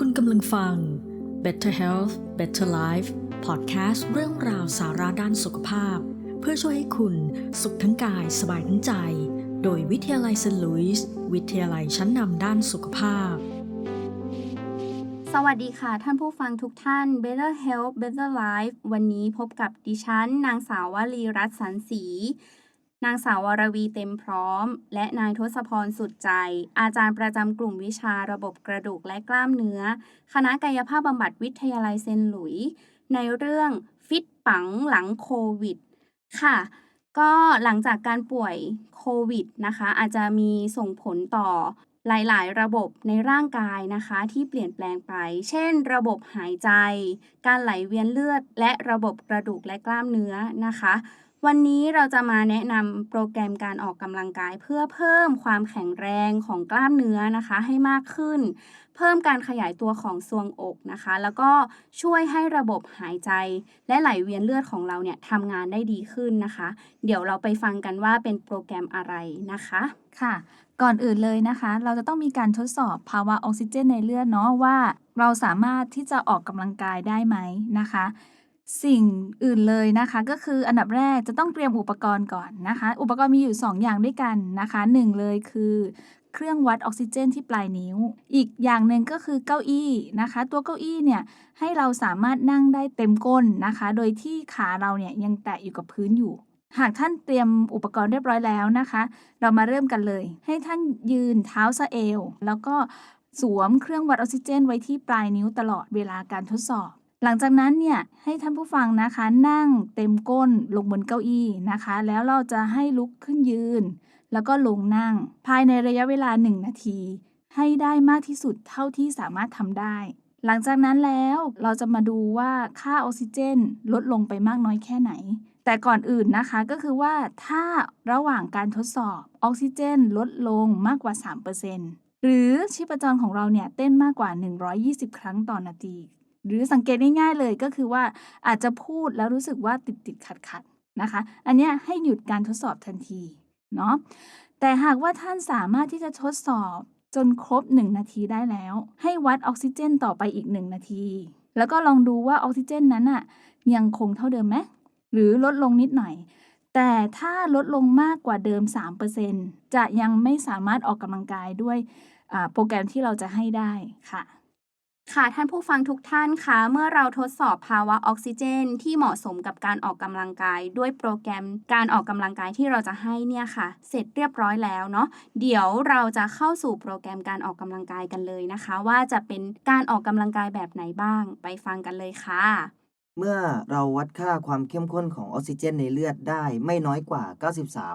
คุณกำลังฟัง Better Health Better Life พอดแคสต์เรื่องราวสาระด้านสุขภาพ เพื่อช่วยให้คุณสุขทั้งกายสบายทั้งใจ โดยวิทยาลัยเซนต์ลุยส์วิทยาลัยชั้นนำด้านสุขภาพ สวัสดีค่ะท่านผู้ฟังทุกท่าน Better Health Better Life วันนี้พบกับดิฉัน นางสาววลีรัตน์สันสี นางสาววรวีเต็มพร้อม และนายทศพรสุดใจ อาจารย์ประจำกลุ่มวิชาระบบกระดูกและกล้ามเนื้อ คณะกายภาพบำบัดวิทยาลัยเซนหลุย ในเรื่องฟิตปังหลังโควิด ค่ะ ก็หลังจากการป่วยโควิดนะคะ อาจจะมีส่งผลต่อหลาย ๆ ระบบในร่างกายนะคะที่เปลี่ยนแปลงไป เช่น ระบบหายใจ การไหลเวียนเลือด และระบบกระดูกและกล้ามเนื้อนะคะ วันนี้เราจะมาแนะนำโปรแกรมการออกกำลังกาย เพื่อเพิ่มความแข็งแรงของกล้ามเนื้อนะคะให้มากขึ้น เพิ่มการขยายตัวของทรวงอกนะคะ แล้วก็ช่วยให้ระบบหายใจ และไหลเวียนเลือดของเราเนี่ยทำงานได้ดีขึ้นนะคะ เดี๋ยวเราไปฟังกันว่าเป็นโปรแกรมอะไรนะคะค่ะ ก่อนอื่นเลยนะคะ เราจะต้องมีการทดสอบภาวะออกซิเจนในเลือดเนาะว่า เราสามารถที่จะออกกำลังกายได้ไหมนะคะ สิ่งอื่นเลยนะคะก็คืออันดับแรกจะต้องเตรียมอุปกรณ์ก่อนนะคะ อุปกรณ์มีอยู่ 2 อย่างด้วยกันนะคะหนึ่งเลยคือเครื่องวัดออกซิเจนที่ปลายนิ้ว อีกอย่างหนึ่งก็คือเก้าอี้นะคะ ตัวเก้าอี้เนี่ยให้เราสามารถนั่งได้เต็มก้นนะคะ โดยที่ขาเราเนี่ยยังแตะอยู่กับพื้นอยู่ หากท่านเตรียมอุปกรณ์เรียบร้อยแล้วนะคะ เรามาเริ่มกันเลย ให้ท่านยืนเท้าสะเอว แล้วก็สวมเครื่องวัดออกซิเจน ไว้ที่ปลายนิ้วตลอดเวลาการทดสอบ หลังจากนั้นเนี่ยให้ท่านผู้ฟังนะคะนั่งเต็มก้นลงบนเก้าอี้นะคะ แล้วเราจะให้ลุกขึ้นยืน แล้วก็ลงนั่ง ภายในระยะเวลา 1 นาที ให้ได้มากที่สุดเท่าที่สามารถทำได้ หลังจากนั้นแล้วเราจะมาดูว่าค่าออกซิเจนลดลงไปมากน้อยแค่ไหน แต่ก่อนอื่นนะคะก็คือว่าถ้าระหว่างการทดสอบออกซิเจนลดลงมากกว่า 3%หรือชีพจรของเราเนี่ยเต้นมากกว่า 120 ครั้งต่อนาที หรือสังเกตง่ายๆเลยก็คือว่าอาจจะพูดแล้วรู้สึกว่าติดติดขัดขัดนะคะ อันนี้ให้หยุดการทดสอบทันทีเนาะแต่หากว่าท่านสามารถที่จะทดสอบจนครบ 1 นาทีได้แล้ว ให้วัดออกซิเจนต่อไปอีก 1 นาที แล้วก็ลองดูว่าออกซิเจนนั้นอะยังคงเท่าเดิมไหมหรือลดลงนิดหน่อย แต่ถ้าลดลงมากกว่าเดิม 3%จะยังไม่สามารถออกกำลังกายด้วยโปรแกรมที่เราจะให้ได้ค่ะ ค่ะท่านผู้ฟังทุกท่านคะ เมื่อเราทดสอบภาวะออกซิเจน ที่เหมาะสมกับการออกกำลังกาย ด้วยโปรแกรมการออกกำลังกายที่เราจะให้เนี่ยค่ะ เสร็จเรียบร้อยแล้วเนาะเดี๋ยวเราจะเข้าสู่โปรแกรมการออกกำลังกายกันเลยนะคะ ว่าจะเป็นการออกกำลังกายแบบไหนบ้าง ไปฟังกันเลยค่ะ เมื่อเราวัดค่าความเข้มข้นของออกซิเจนในเลือดได้ไม่น้อยกว่า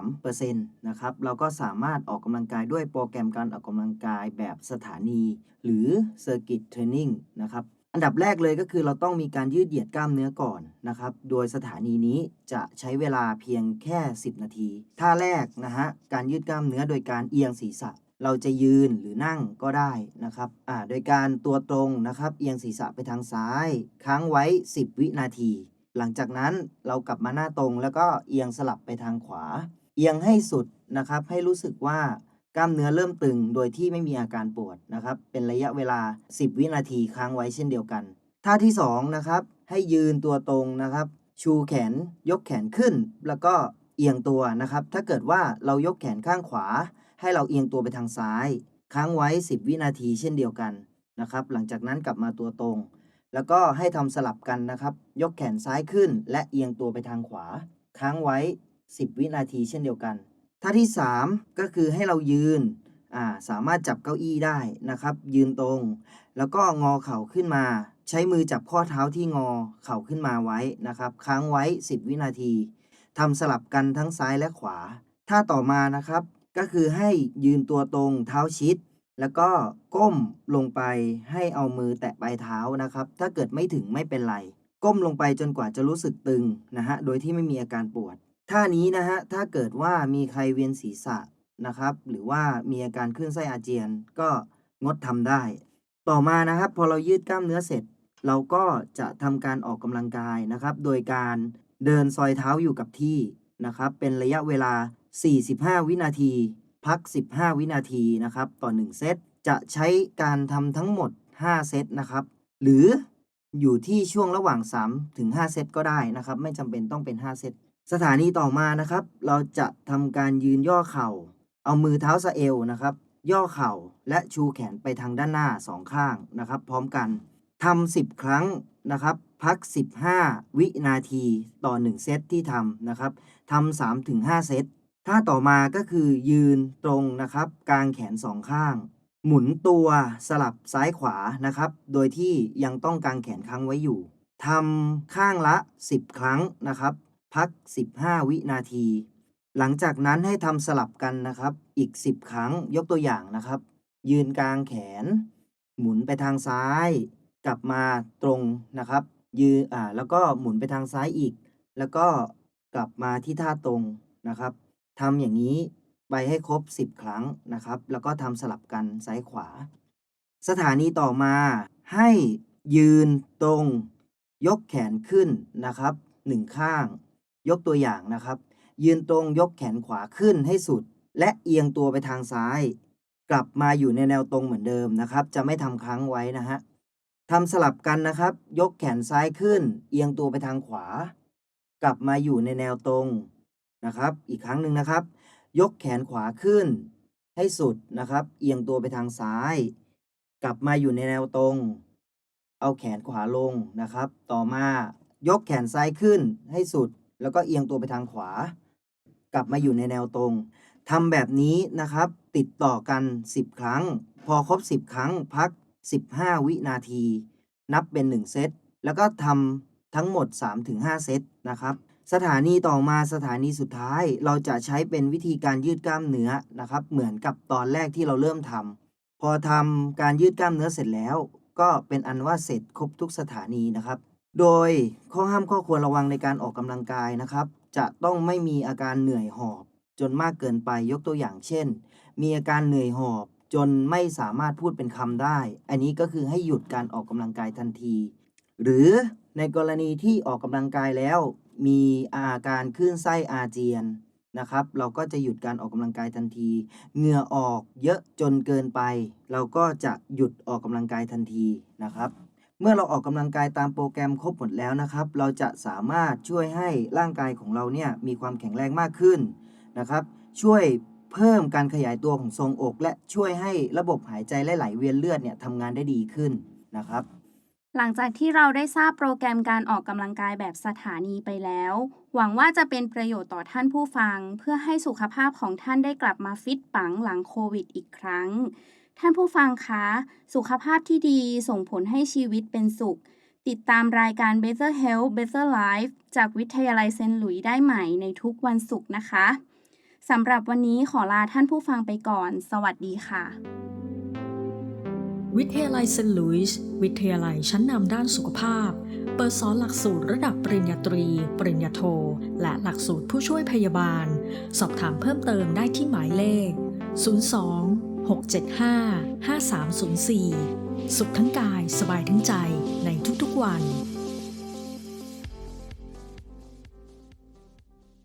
93%นะครับ เราก็สามารถออกกำลังกายด้วยโปรแกรมการออกกำลังกายแบบสถานี หรือ Circuit Training นะครับ อันดับแรกเลยก็คือเราต้องมีการยืดเหยียดกล้ามเนื้อก่อนนะครับ โดยสถานีนี้จะใช้เวลาเพียงแค่ 10 นาที ท่าแรกนะฮะ การยืดกล้ามเนื้อโดยการเอียงศีรษะ เราจะยืนหรือนั่งก็ได้นะครับอ่าโดยการตัวตรงนะครับ เอียงศีรษะไปทางซ้าย ค้างไว้ 10 วินาที หลังจากนั้นเรากลับมาหน้าตรงแล้วก็เอียงสลับไปทางขวา เอียงให้สุดนะครับ ให้รู้สึกว่ากล้ามเนื้อเริ่มตึงโดยที่ไม่มีอาการปวดนะครับ เป็นระยะเวลา 10 วินาทีค้างไว้เช่นเดียวกัน ท่าที่2นะครับให้ยืนตัวตรงนะครับ ชูแขนยกแขนขึ้น แล้วก็เอียงตัวนะครับ ถ้าเกิดว่าเรายกแขนข้างขวา ให้เราเอียงตัวไปทางซ้าย ค้างไว้ 10 วินาทีเช่นเดียวกันนะครับ หลังจากนั้นกลับมาตัวตรง แล้วก็ให้ทำสลับกันนะครับ ยกแขนซ้ายขึ้น และเอียงตัวไปทางขวา ค้างไว้ 10 วินาทีเช่นเดียวกัน ท่าที่ 3 ก็คือให้เรายืนอ่าสามารถจับเก้าอี้ได้นะครับ ยืนตรง แล้วก็งอเข่าขึ้นมา ใช้มือจับข้อเท้าที่งอเข่าขึ้นมาไว้นะครับ ค้างไว้ 10 วินาทีทำสลับกันทั้งซ้ายและขวา ท่าต่อมานะครับ ก็คือให้ยืนตัวตรงเท้าชิด แล้วก็ก้มลงไปให้เอามือแตะปลายเท้านะครับ ถ้าเกิดไม่ถึงไม่เป็นไร ก้มลงไปจนกว่าจะรู้สึกตึงนะฮะโดยที่ไม่มีอาการปวดท่านี้นะฮะถ้าเกิดว่ามีใครเวียนศีรษะนะครับ หรือว่ามีอาการคลื่นไส้อาเจียนก็งดทำได้ ต่อมานะครับ พอเรายืดกล้ามเนื้อเสร็จ เราก็จะทำการออกกำลังกายนะครับ โดยการเดินซอยเท้าอยู่กับที่นะครับ เป็นระยะเวลา 45 วินาที พัก 15 วินาทีนะครับ ต่อ 1 เซต จะใช้การทำทั้งหมด 5 เซตนะครับ หรืออยู่ที่ช่วงระหว่าง 3 ถึง 5 เซตก็ได้นะครับ ไม่จำเป็นต้องเป็น 5 เซต สถานีต่อมานะครับ เราจะทำการยืนย่อเข่า เอามือเท้าสะเอวนะครับ ย่อเข่าและชูแขนไปทางด้านหน้าสองข้างนะครับ พร้อมกันทำ10 ครั้งนะครับ พัก 15 วินาทีต่อ 1 เซตที่ทำนะครับทำ3ถึง5เซต ท่าต่อมาก็คือยืนตรงนะครับ กางแขนสองข้าง หมุนตัวสลับซ้ายขวานะครับ โดยที่ยังต้องกางแขนค้างไว้อยู่ทำข้างละ 10 ครั้งนะครับ พัก 15 วินาที หลังจากนั้นให้ทำสลับกันนะครับ อีก 10 ครั้งยกตัวอย่างนะครับ ยืนกลางแขน หมุนไปทางซ้าย กลับมาตรงนะครับ ยืนอ่าแล้วก็หมุนไปทางซ้ายอีก แล้วก็กลับมาที่ท่าตรงนะครับ ทำอย่างนี้ไปให้ครบ 10 ครั้งนะครับ แล้วก็ทำสลับกันซ้ายขวา สถานีต่อมาให้ยืนตรง ยกแขนขึ้นนะครับหนึ่งข้าง ยกตัวอย่างนะครับ ยืนตรงยกแขนขวาขึ้นให้สุด และเอียงตัวไปทางซ้าย กลับมาอยู่ในแนวตรงเหมือนเดิมนะครับ จะไม่ทำครั้งไว้นะฮะทำสลับกันนะครับ ยกแขนซ้ายขึ้น เอียงตัวไปทางขวา กลับมาอยู่ในแนวตรง นะครับ อีกครั้งหนึ่งนะครับ ยกแขนขวาขึ้น ให้สุดนะครับ เอียงตัวไปทางซ้าย กลับมาอยู่ในแนวตรง เอาแขนขวาลงนะครับ ต่อมายกแขนซ้ายขึ้นให้สุด แล้วก็เอียงตัวไปทางขวา กลับมาอยู่ในแนวตรงทำแบบนี้นะครับ ติดต่อกัน 10 ครั้ง พอครบ 10 ครั้งพัก 15 วินาที นับเป็น 1 เซตแล้วก็ทำทั้งหมด 3-5 เซตนะครับ สถานีต่อมาสถานีสุดท้าย เราจะใช้เป็นวิธีการยืดกล้ามเนื้อนะครับ เหมือนกับตอนแรกที่เราเริ่มทำพอทำการยืดกล้ามเนื้อเสร็จแล้ว ก็เป็นอันว่าเสร็จครบทุกสถานีนะครับ โดยข้อห้ามข้อควรระวังในการออกกำลังกายนะครับ จะต้องไม่มีอาการเหนื่อยหอบ จนมากเกินไปยกตัวอย่างเช่น มีอาการเหนื่อยหอบ จนไม่สามารถพูดเป็นคำได้ อันนี้ก็คือให้หยุดการออกกำลังกายทันที หรือในกรณีที่ออกกำลังกายแล้ว มีอาการคลื่นไส้อาเจียนนะครับ เราก็จะหยุดการออกกำลังกายทันที เหงื่อออกเยอะจนเกินไป เราก็จะหยุดออกกำลังกายทันทีนะครับ เมื่อเราออกกำลังกายตามโปรแกรมครบหมดแล้วนะครับ เราจะสามารถช่วยให้ร่างกายของเราเนี่ยมีความแข็งแรงมากขึ้นนะครับ ช่วยเพิ่มการขยายตัวของทรงอก และช่วยให้ระบบหายใจและไหลเวียนเลือดเนี่ยทำงานได้ดีขึ้นนะครับ หลังจากที่เราได้ทราบโปรแกรมการออกกำลังกายแบบสถานีไปแล้ว หวังว่าจะเป็นประโยชน์ต่อท่านผู้ฟัง เพื่อให้สุขภาพของท่านได้กลับมาฟิตปังหลังโควิดอีกครั้ง ท่านผู้ฟังคะ สุขภาพที่ดีส่งผลให้ชีวิตเป็นสุข ติดตามรายการ Better Health Better Life จากวิทยาลัยเซนหลุยได้ใหม่ในทุกวันศุกร์นะคะสำหรับวันนี้ขอลาท่านผู้ฟังไปก่อน สวัสดีค่ะ วิทยาลัยเซนต์ลุยส์วิทยาลัยชั้นนำด้านสุขภาพ เปิดสอนหลักสูตรระดับปริญญาตรี ปริญญาโท และหลักสูตรผู้ช่วยพยาบาล สอบถามเพิ่มเติมได้ที่หมายเลข 02 675 5304 สุขทั้งกายสบายทั้งใจในทุกๆวัน